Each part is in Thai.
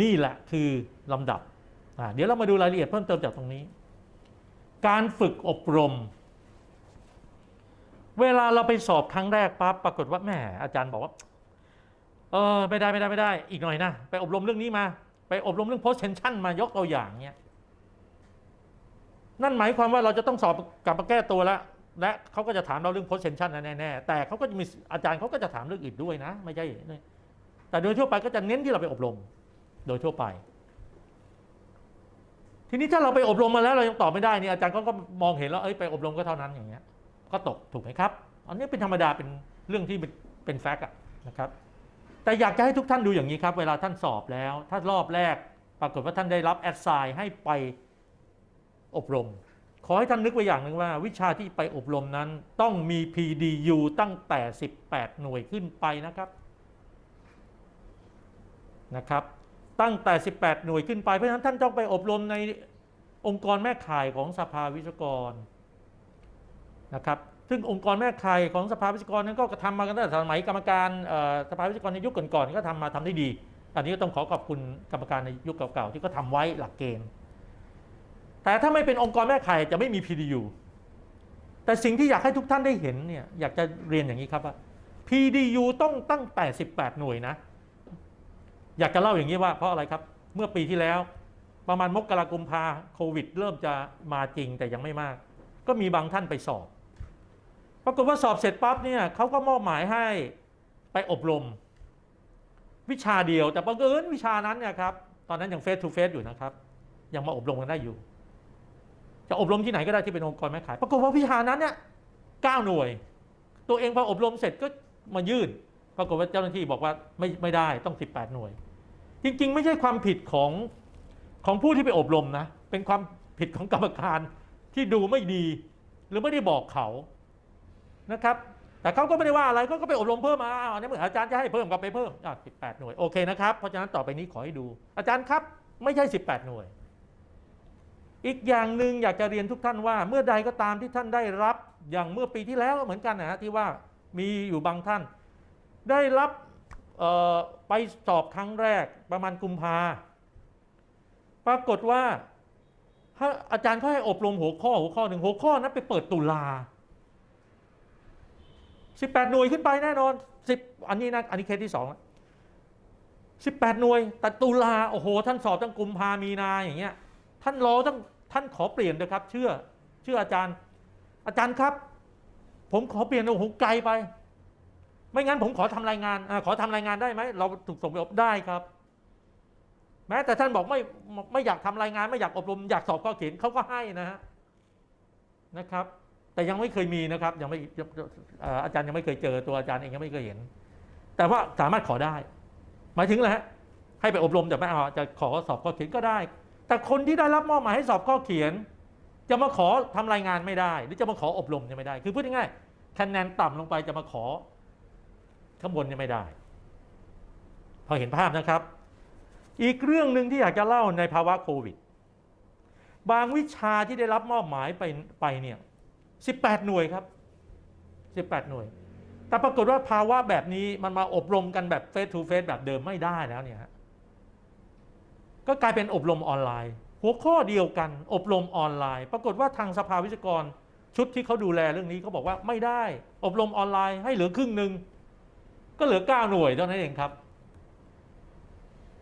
นี่แหละคือลำดับ เดี๋ยวเรามาดูรายละเอียดเพิ่มเติมจากตรงนี้ การฝึกอบรม เวลาเราไปสอบครั้งแรกปั๊บปรากฏว่าแหมอาจารย์บอกว่า เออไม่ได้ไม่ได้ไม่ได้ อีกหน่อยนะ ไปอบรมเรื่องนี้มา ไปอบรมเรื่อง post tension มายกตัวอย่างเนี่ยนั่นหมายความว่าเราจะต้องสอบกลับมาแก้ตัวแล้วและเขาก็จะถามเราเรื่อง post tension แน่ๆแต่เขาก็จะมีอาจารย์เขาก็จะถามเรื่องอื่นด้วยนะ ไม่ใช่แต่โดยทั่วไปก็จะเน้นที่เราไปอบรม โดยทั่วไป ทีนี้ถ้าเราไปอบรมมาแล้วเรายังตอบไม่ได้นี่อาจารย์ก็ก็มองเห็นแล้วเอ้ยไปอบรมก็เท่านั้นอย่างเงี้ย ก็ตกถูกไหมครับ อันนี้เป็นธรรมดาเป็นเรื่องที่เป็นเป็นแฟกต์อะนะครับ แต่อยากจะให้ทุกท่านดูอย่างนี้ครับ เวลาท่านสอบแล้ว ถ้ารอบแรกปรากฏว่าท่านได้รับแอดไซน์ให้ไปอบรม ขอให้ท่านนึกไว้อย่างหนึ่งว่า วิชาที่ไปอบรมนั้นต้องมี PDU ตั้งแต่ 18 หน่วยขึ้นไปนะครับนะครับ ตั้งแต่ 18 หน่วยขึ้นไป เพราะฉะนั้นท่านต้องไปอบรมในองค์กรแม่ข่ายของสภาวิศวกรนะครับซึ่งองค์กรแม่ข่ายของสภาวิศวกรนั้นก็ทำมากันตั้งแต่สมัยกรรมการสภาวิศวกรในยุคก่อนๆก็ทำมาทำได้ดี อันนี้ก็ต้องขอขอบคุณกรรมการในยุคเก่าๆที่ก็ทำไว้หลักเกณฑ์ แต่ถ้าไม่เป็นองค์กรแม่ข่ายจะไม่มี PDU แต่สิ่งที่อยากให้ทุกท่านได้เห็นเนี่ยอยากจะเรียนอย่างนี้ครับว่า PDU ต้องตั้งแต่18หน่วยนะ อยากจะเล่าอย่างนี้ว่าเพราะอะไรครับ เมื่อปีที่แล้ว ประมาณมกราคมพาโควิด เริ่มจะมาจริงแต่ยังไม่มาก ก็มีบางท่านไปสอบ ปรากฏว่าสอบเสร็จปั๊บเนี่ยเขาก็มอบหมายให้ไปอบรม วิชาเดียวแต่บังเอิญวิชานั้นเนี่ยครับตอนนั้นยังเฟสทูเฟสอยู่นะครับ ยังมาอบรมกันได้อยู่ จะอบรมที่ไหนก็ได้ที่เป็นองค์กรแม่ขาย ปรากฏว่าวิชานั้นเนี่ยเก้าหน่วย ตัวเองพออบรมเสร็จก็มายื่น ปรากฏว่าเจ้าหน้าที่บอกว่าไม่ไม่ได้ต้อง 18 หน่วย จริง ๆ ไม่ใช่ความผิดของของผู้ที่ไปอบรมนะ เป็นความผิดของกรรมการที่ดูไม่ดี หรือไม่ได้บอกเขานะครับ แต่เขาก็ไม่ได้ว่าอะไรเขาก็ไปอบรมเพิ่มมาอ้าวอันนี้เหมือนอาจารย์จะให้เพิ่มก็ไปเพิ่มอะ18 หน่วยโอเคนะครับเพราะฉะนั้นต่อไปนี้ขอให้ดู อาจารย์ครับไม่ใช่ 18 หน่วย อีกอย่างหนึ่งอยากจะเรียนทุกท่านว่า เมื่อใดก็ตามที่ท่านได้รับอย่างเมื่อปีที่แล้วเหมือนกันนะฮะที่ว่ามีอยู่บางท่าน ได้รับไปสอบครั้งแรกประมาณกุมภาปรากฏว่าถ้าอาจารย์เขาให้อบรมหัวข้อหัวข้อหนึ่งหัวข้อนั้นไปเปิดตุลา18หน่วยขึ้นไปแน่นอน10อันนี้นะอันนี้เคสที่2 18หน่วย แต่ตุลาโอ้โห ท่านสอบตั้งกุมภามีนาอย่างเงี้ย ท่านรอตั้งท่านขอเปลี่ยนนะครับ เชื่อ เชื่ออาจารย์ อาจารย์ครับ ผมขอเปลี่ยนโอ้โหไกลไป ไม่งั้นผมขอทำรายงานอขอทำรายงานได้ไหมเราถูกส่งไปอบได้ครับ แม้แต่ท่านบอกไม่ไม่อยากทำรายงาน ไม่อยากอบรมอยากสอบข้อเขียนเขาก็ให้นะฮะนะครับ แต่ยังไม่เคยมีนะครับ ยังไม่อาจารย์ยังไม่เคยเจอตัวอาจารย์เองยังไม่เคยเห็น แต่ว่าสามารถขอได้ หมายถึงอะไรฮะให้ไปอบรมแต่ไม่เอาจะขอสอบข้อเขียนก็ได้ แต่คนที่ได้รับมอบหมายให้สอบข้อเขียน จะมาขอทำรายงานไม่ได้ หรือจะมาขออบรมยังไม่ได้ คือพูดง่ายๆคะแนนต่ำลงไปจะมาขอ ข้างบนยังไม่ได้ พอเห็นภาพนะครับ อีกเรื่องหนึ่งที่อยากจะเล่าในภาวะโควิด บางวิชาที่ได้รับมอบหมายไปไปเนี่ย18หน่วยครับ18หน่วย แต่ปรากฏว่าภาวะแบบนี้มันมาอบรมกันแบบเฟส to เฟสแบบเดิมไม่ได้แล้วเนี่ยฮะก็กลายเป็นอบรมออนไลน์ หัวข้อเดียวกัน อบรมออนไลน์ ปรากฏว่าทางสภาวิศวกรชุดที่เขาดูแลเรื่องนี้เขาบอกว่าไม่ได้ อบรมออนไลน์ให้เหลือครึ่งหนึ่ง ก็เหลือ 9 หน่วยเท่านั้นเองครับ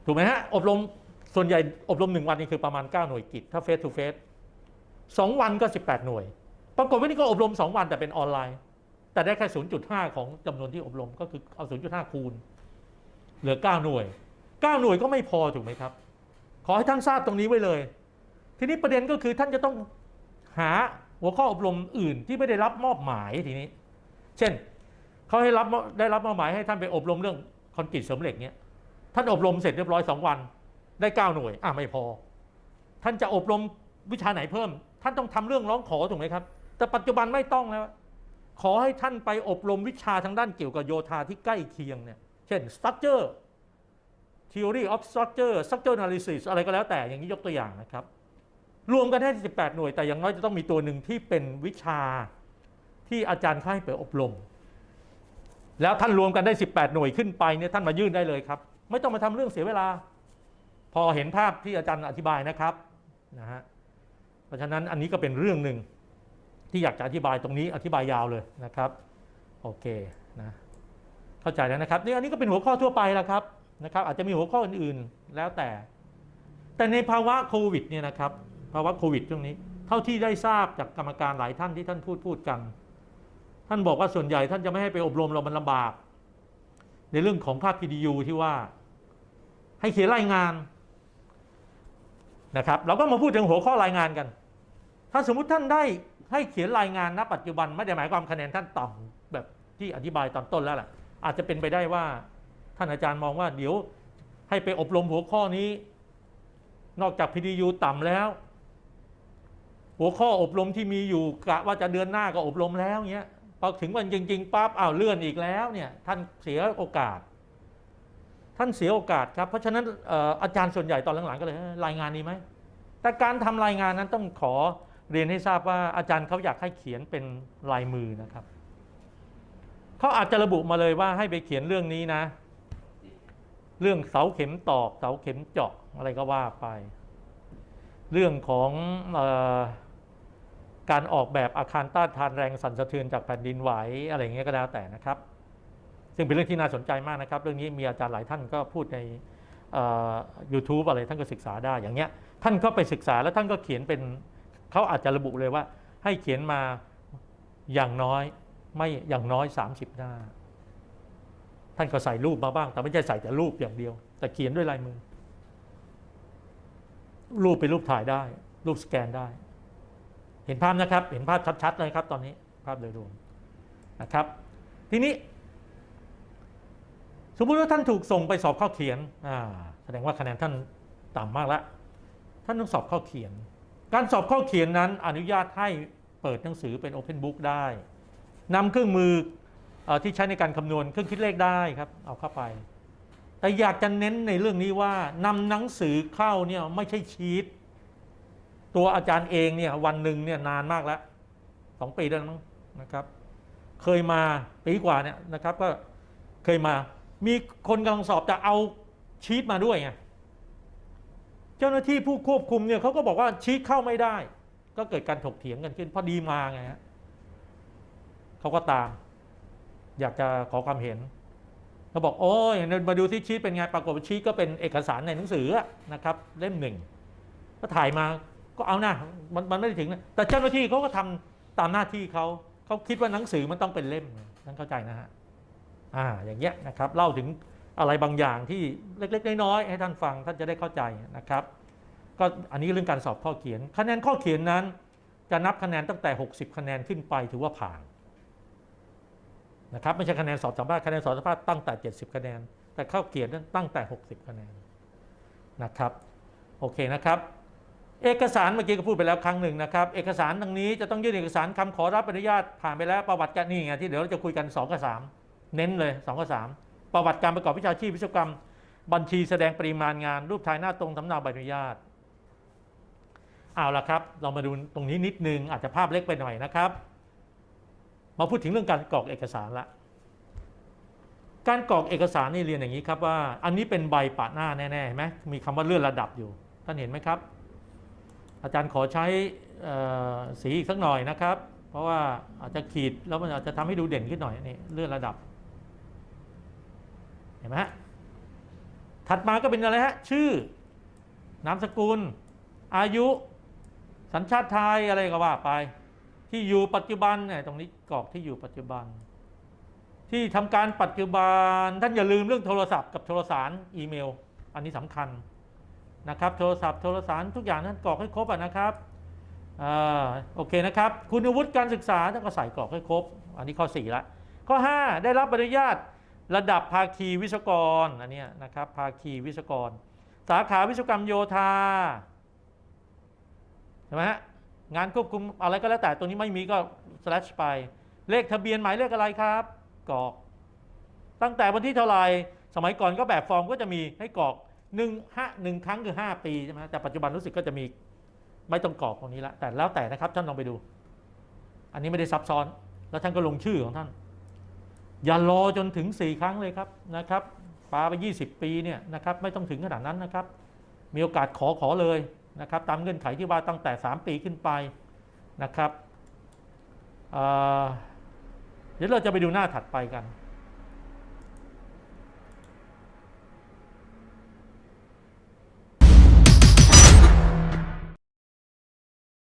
ถูกไหมฮะ อบรมส่วนใหญ่อบรมหนึ่งวันนี่คือประมาณ 9 หน่วยกิจ ถ้าเฟส to เฟสสองวันก็ 18 หน่วย ปรากฏว่านี่ก็อบรม 2 วันแต่เป็นออนไลน์ แต่ได้แค่ 0.5 ของจำนวนที่อบรมก็คือเอา 0.5 คูณ เหลือ 9 หน่วย 9 หน่วยก็ไม่พอถูกไหมครับ ขอให้ท่านทราบตรงนี้ไว้เลย ทีนี้ประเด็นก็คือท่านจะต้องหาหัวข้ออบรมอื่นที่ไม่ได้รับมอบหมายทีนี้ เช่น เขาให้รับได้รับมอบหมายให้ท่านไปอบรมเรื่องคอนกรีตเสริมเหล็กเนี้ยท่านอบรมเสร็จเรียบร้อย2วัน ได้9หน่วยอะไม่พอ ท่านจะอบรมวิชาไหนเพิ่ม ท่านต้องทำเรื่องร้องขอถูกไหมครับ แต่ปัจจุบันไม่ต้องแล้ว ขอให้ท่านไปอบรมวิชาทางด้านเกี่ยวกับโยธาที่ใกล้เคียงเนี่ยเช่น structure theory of structure structure analysis อะไรก็แล้วแต่อย่างนี้ยกตัวอย่างนะครับ รวมกันให้18 หน่วย แต่อย่างน้อยจะต้องมีตัวหนึ่งที่เป็นวิชาที่อาจารย์เขาให้ไปอบรม แล้วท่านรวมกันได้ 18 หน่วยขึ้นไปเนี่ยท่านมายื่นได้เลยครับ ไม่ต้องมาทำเรื่องเสียเวลา พอเห็นภาพที่อาจารย์อธิบายนะครับนะฮะเพราะฉะนั้นอันนี้ก็เป็นเรื่องหนึ่งที่อยากจะอธิบายตรงนี้อธิบายยาวเลยนะครับโอเคนะเข้าใจแล้วนะครับนี่อันนี้ก็เป็นหัวข้อทั่วไปแล้วครับนะครับ อาจจะมีหัวข้ออื่นๆแล้วแต่ แต่ในภาวะโควิดเนี่ยนะครับภาวะโควิดช่วงนี้ เท่าที่ได้ทราบจากกรรมการหลายท่านที่ท่านพูดพูดกัน ท่านบอกว่าส่วนใหญ่ท่านจะไม่ให้ไปอบรมเรามันลำบาก ในเรื่องของภาพ PDU ที่ว่า ให้เขียนรายงานนะครับ เราก็มาพูดถึงหัวข้อรายงานกัน ถ้าสมมุติท่านได้ให้เขียนรายงานณปัจจุบันไม่ได้หมายความคะแนนท่านต่ำแบบที่อธิบายตอนต้นแล้วแหละอาจจะเป็นไปได้ว่าท่านอาจารย์มองว่า เดี๋ยวให้ไปอบรมหัวข้อนี้ นอกจาก PDU ต่ำแล้ว หัวข้ออบรมที่มีอยู่กะว่าจะเดือนหน้าก็อบรมแล้วเงี้ย พอถึงวันจริงๆปั๊บอ้าวเลื่อนอีกแล้วเนี่ยท่านเสียโอกาส ท่านเสียโอกาสครับ เพราะฉะนั้นอาจารย์ส่วนใหญ่ตอนหลังๆก็เลยรายงานนี้ไหมแต่การทำรายงานนั้นต้องขอเรียนให้ทราบว่าอาจารย์เขาอยากให้เขียนเป็นลายมือนะครับเขาอาจจะระบุมาเลยว่าให้ไปเขียนเรื่องนี้นะ เรื่องเสาเข็มตอกเสาเข็มเจาะอะไรก็ว่าไป เรื่องของอ การออกแบบอาคารต้านทานแรงสั่นสะเทือนจากแผ่นดินไหวอะไรอย่างเงี้ยก็แล้วแต่นะครับ ซึ่งเป็นเรื่องที่น่าสนใจมากนะครับ เรื่องนี้มีอาจารย์หลายท่านก็พูดในยูทูบอะไรท่านก็ศึกษาได้อย่างเงี้ยท่านก็ไปศึกษาแล้วท่านก็เขียนเป็นเขาอาจจะระบุเลยว่า ให้เขียนมาอย่างน้อยไม่อย่างน้อย 30 หน้า ท่านก็ใส่รูปมาบ้าง แต่ไม่ใช่ใส่แต่รูปอย่างเดียว แต่เขียนด้วยลายมือ รูปเป็นรูปถ่ายได้ รูปสแกนได้ ห็นภาพนะครับ เห็นภาพชัด ๆ เลยครับ ตอนนี้ภาพโดยรวมนะครับ ทีนี้ สมมติว่าท่านถูกส่งไปสอบข้อเขียนอ่าแสดงว่าคะแนนท่านต่ำมากแล้วท่านต้องสอบข้อเขียน การสอบข้อเขียนนั้นอนุญาตให้เปิดหนังสือเป็น Open Book ได้นำเครื่องมือออที่ใช้ในการคำนวณเครื่องคิดเลขได้ครับ เอาเข้าไป แต่อยากจะเน้นในเรื่องนี้ว่านำหนังสือเข้าเนี่ยไม่ใช่ชีต ตัวอาจารย์เองเนี่ยวันหนึ่งเนี่ยนานมากแล้วสองปีแล้วมั้งนะครับ เคยมาปีกว่าเนี่ยนะครับ ก็เคยมามีคนกำลังสอบจะเอาชีตมาด้วยไงเจ้าหน้าที่ผู้ควบคุมเนี่ยเขาก็บอกว่าชีตเข้าไม่ได้ ก็เกิดการถกเถียงกันขึ้น พอดีมาไงฮะเขาก็ตาม อยากจะขอความเห็นเขาบอกโอ้ยมาดูที่ชีตเป็นไงปรากฏชีตก็เป็นเอกสารในหนังสืออะนะครับ เล่มหนึ่งก็ถ่ายมา ก็เอานะมันมันไม่ได้ถึงนะแต่เจ้าหน้าที่เขาก็ทำตามหน้าที่เขาเขาคิดว่าหนังสือมันต้องเป็นเล่มท่านเข้าใจนะฮะอ่าอย่างเงี้ยนะครับเล่าถึงอะไรบางอย่างที่เล็กๆน้อยๆให้ท่านฟังท่านจะได้เข้าใจนะครับ ก็อันนี้เรื่องการสอบข้อเขียน คะแนนข้อเขียนนั้น จะนับคะแนนตั้งแต่ 60 คะแนนขึ้นไปถือว่าผ่านนะครับไม่ใช่คะแนนสอบสัมภาษณ์คะแนนสอบสัมภาษณ์ตั้งแต่ 70 คะแนน แต่ข้อเขียนนั้นตั้งแต่ 60 คะแนนนะครับโอเคนะครับ เอกสารเมื่อกี้ก็พูดไปแล้วครั้งหนึ่งนะครับ เอกสารดังนี้จะต้องยื่นเอกสารคำขอรับอนุญาตผ่านไปแล้วประวัติการนี่ไงที่เดี๋ยวเราจะคุยกัน 2 กับ 3 เน้นเลย 2 กับ 3 ประวัติการประกอบวิชาชีพวิศวกรรม บัญชีแสดงปริมาณงาน รูปถ่ายหน้าตรงสำเนาใบอนุญาตเอาละครับ เรามาดูตรงนี้นิดนึงอาจจะภาพเล็กไปหน่อยนะครับ มาพูดถึงเรื่องการกรอกเอกสารละการกรอกเอกสารนี่เรียนอย่างนี้ครับว่า อันนี้เป็นใบปะหน้าแน่ๆเห็นไหมมีคำว่าเลื่อนระดับอยู่ท่านเห็นไหมครับ อาจารย์ขอใช้สีอีกสักหน่อยนะครับ เพราะว่าอาจจะขีดแล้วมันอาจจะทำให้ดูเด่นขึ้นหน่อยนี่เลื่อนระดับ เห็นไหมฮะถัดมาก็เป็นอะไรฮะ ชื่อนามสกุล อายุ สัญชาติไทยอะไรก็ว่าไป ที่อยู่ปัจจุบันเนี่ยตรงนี้กรอกที่อยู่ปัจจุบัน ที่ทำการปัจจุบันท่านอย่าลืมเรื่องโทรศัพท์กับโทรสารอีเมล อันนี้สำคัญ นะครับโทรศัพท์โทรสารทุกอย่างนั้นกรอกให้ครบะนะครับอ่าโอเคนะครับคุณวุฒิการศึกษาท่านก็ใส่กรอกให้ครบ อันนี้ข้อ4ละข้อ 5 ได้รับอนุญาตระดับภาคีวิศวกรอันนี้นะครับภาคีวิศวกร สาขาวิศวกรรมโยธาใช่ไหมฮะงานควบคุมอะไรก็แล้วแต่ตัวนี้ไม่มีก็ slash ไป เลขทะเบียนหมายเลขอะไรครับกรอก ตั้งแต่วันที่เท่าไหร่สมัยก่อนก็แบบฟอร์มก็จะมีให้กรอก หนึ่งห้าหนึ่งครั้งคือ 5 ปีใช่ไหมแต่ปัจจุบันรู้สึกก็จะมีไม่ต้องกรอกตรงนี้ละแต่แล้วแต่นะครับท่านลองไปดู อันนี้ไม่ได้ซับซ้อน แล้วท่านก็ลงชื่อของท่าน อย่ารอจนถึง 4 ครั้งเลยครับนะครับปาไป 20 ปีเนี่ยนะครับไม่ต้องถึงขนาดนั้นนะครับ มีโอกาสขอขอเลยนะครับ ตามเงื่อนไขที่ว่าตั้งแต่ 3 ปีขึ้นไปนะครับเเดี๋ยวเราจะไปดูหน้าถัดไปกัน